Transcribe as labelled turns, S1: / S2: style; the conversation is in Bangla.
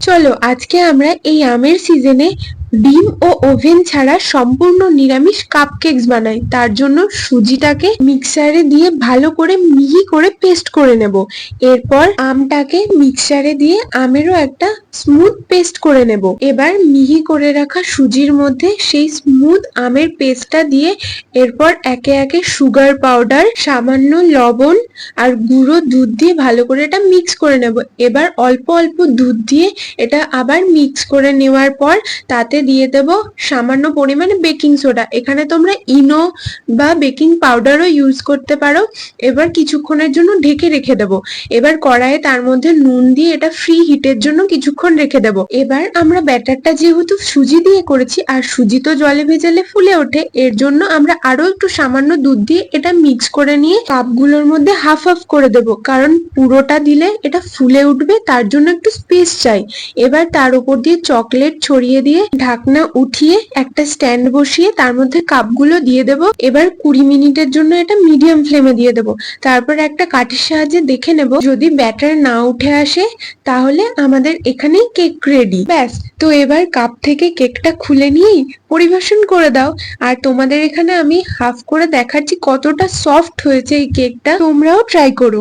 S1: চলো আজকে আমরা এই আমের সিজনে ডিম ও ওভেন ছাড়া সম্পূর্ণ নিরামিষ কাপকেকস বানাই। তার জন্য সুজিটাকে মিক্সারে দিয়ে ভালো করে মিহি করে পেস্ট করে নেব। এরপর আমটাকে মিক্সারে দিয়ে আমেরও একটা স্মুথ পেস্ট করে নেব। এবার মিহি করে রাখা সুজির মধ্যে সেই স্মুথ আমের পেস্টটা দিয়ে এরপর একে একে সুগার পাউডার সামান্য লবণ আর গুঁড়ো দুধ দিয়ে ভালো করে এটা মিক্স করে নেব। এবার অল্প অল্প দুধ দিয়ে এটা আবার মিক্স করে নেওয়ার পর তাতে দিয়ে দেব সামান্য পরিমাণে বেকিং সোডা। এখানে তোমরা ইনো বা বেকিং পাউডারও ইউজ করতে পারো। এবার কিছুক্ষণের জন্য ঢেকে রেখে দেবো। এবার কড়াইয়ে তার মধ্যে নুন দিয়ে এটা ফ্রি হিটের জন্য কিছুক্ষণ রেখে দেবো। এবার আমরা ব্যাটারটা যেহেতু সুজি দিয়ে করেছি, আর সুজি তো জলে ভেজালে ফুলে ওঠে, এর জন্য আমরা আরও একটু সামান্য দুধ দিয়ে এটা মিক্স করে নিয়ে কাপগুলোর মধ্যে হাফ হাফ করে দেব। কারণ পুরোটা দিলে এটা ফুলে উঠবে, তার জন্য একটু স্পেস চাই। এবার তার উপর দিয়ে চকলেট ছড়িয়ে দিয়ে ঢাকনা উঠিয়ে একটা স্ট্যান্ড বসিয়ে তার মধ্যে কাপগুলো দিয়ে দেব। এবার কুড়ি মিনিটের জন্য এটা মিডিয়াম ফ্লেমে দিয়ে দেব। তারপর একটা কাঠির সাহায্যে দেখে নেব। যদি ব্যাটার না উঠে আসে, তাহলে আমাদের এখানেই কেক রেডি ব্যাস। তো এবার কাপ থেকে কেকটা খুলে নিয়েই পরিবেশন করে দাও। আর তোমাদের এখানে আমি হাফ করে দেখাচ্ছি কতটা সফট হয়েছে এই কেকটা তোমরাও ট্রাই করো।